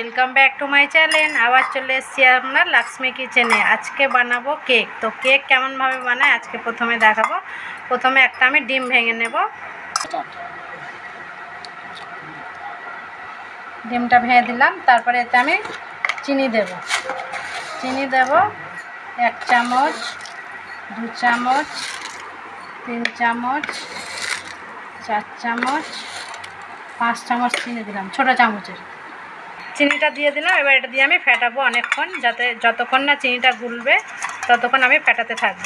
Welcome back to my channel আবার চলে এসেছি আপনার লক্ষ্মী কিচেনে আজকে বানাবো কেক তো কেক কেমনভাবে বানায় আজকে প্রথমে দেখাবো। প্রথমে একটা আমি ডিম ভেঙে নেব। ডিমটা ভেঙে দিলাম। তারপরে এতে আমি চিনি দেব। চিনি দেব। এক চামচ, দু চামচ, তিন চামচ, চার চামচ, পাঁচ চামচ চিনি দিলাম। ছোটো চামচের। চিনিটা দিয়ে দিলাম, এবার এটা দিয়ে আমি ফেটাবো অনেকক্ষণ, যাতে যতক্ষণ না চিনিটা গুলবে, ততক্ষণ আমি ফেটাতে থাকব।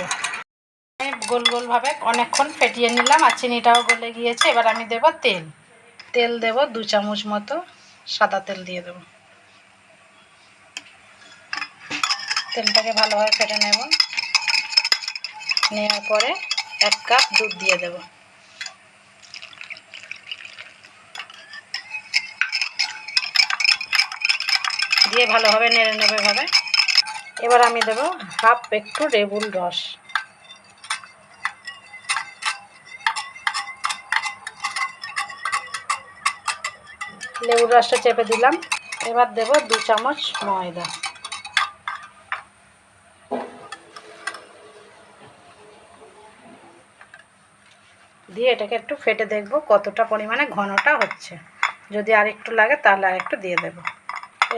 আমি গোল গোলভাবে অনেকক্ষণ ফেটিয়ে নিলাম আর চিনিটাও গলে গিয়েছে, এবার আমি দেব তেল। তেল দেব দু চামচ মতো, সাদা তেল দিয়ে দেব। তেলটাকে ভালোভাবে ফেটে নেব। নেওয়ার পরে এক কাপ দুধ দিয়ে দেবো। দিয়ে ভালোভাবে নেড়ে নেবে ভাবে এবার আমি দেব হাফ একটু লেবুর রস। লেবুর রসটা চেপে দিলাম। এবার দেব দু চামচ ময়দা। দিয়ে এটাকে একটু ফেটে দেখব কতটা পরিমাণে ঘনটা হচ্ছে। যদি আর একটু লাগে তাহলে আর একটু দিয়ে দেবো।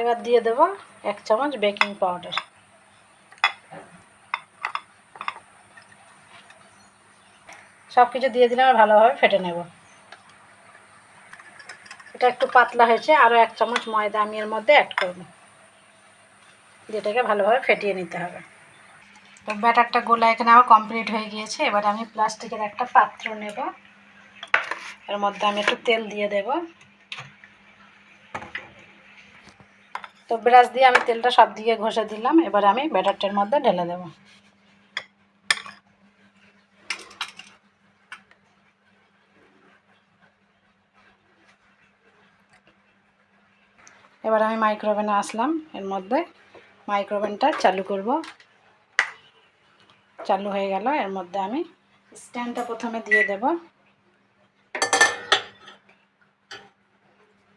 এবার দিয়ে দেব এক চামচ বেকিং পাউডার। সব কিছু দিয়ে দিলে আর ভালোভাবে ফেটে নেব। এটা একটু পাতলা হয়েছে আরও এক চামচ ময়দা আমি এর মধ্যে অ্যাড করব। যেটাকে ভালোভাবে ফেটিয়ে নিতে হবে। তো ব্যাটারটা গোলা এখানে আমার কমপ্লিট হয়ে গিয়েছে, এবার আমি প্লাস্টিকের একটা পাত্র নেব। এর মধ্যে আমি একটু তেল দিয়ে দেবো। তো ব্রাশ দিয়ে আমি তেলটা সব দিকে ঘষে দিলাম, এবার আমি ব্যাটারটার মধ্যে ঢেলে দেব। এবার আমি মাইক্রোওভেনে আসলাম, এর মধ্যে মাইক্রোওভেনটা চালু করব। চালু হয়ে গেল, এর মধ্যে আমি স্ট্যান্ডটা প্রথমে দিয়ে দেব।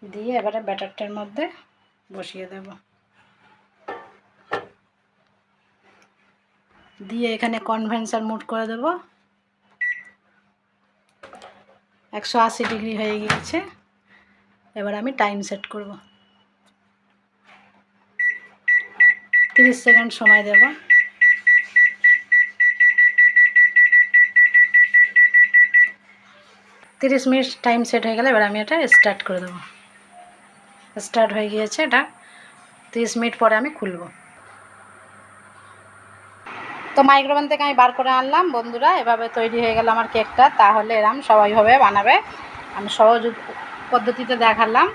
দিয়ে এবারে ব্যাটারটার মধ্যে বসিয়ে দেব। দিয়ে এখানে কনভেনসার মুড করে দেব। একশো আশি ডিগ্রি হয়ে গিয়েছে। এবার আমি টাইম সেট করব। তিরিশ সেকেন্ড সময় দেব। তিরিশ মিনিট টাইম সেট হয়ে গেলে এবার আমি এটা স্টার্ট করে দেবো। স্টার্ট হয়ে গিয়েছে এটা। তিরিশ মিনিট পরে আমি খুলব। তো মাইক্রোওভেন থেকে আমি বার করে আনলাম, বন্ধুরা, এভাবে তৈরি হয়ে গেল আমার কেকটা। তাহলে এরম সবাইভাবে বানাবে। আমি সহজ পদ্ধতিতে দেখালাম।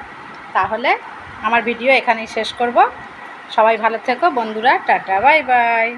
তাহলে আমার ভিডিও এখানেই শেষ করব। সবাই ভালো থেকো, বন্ধুরা, টাটা, বাই বাই।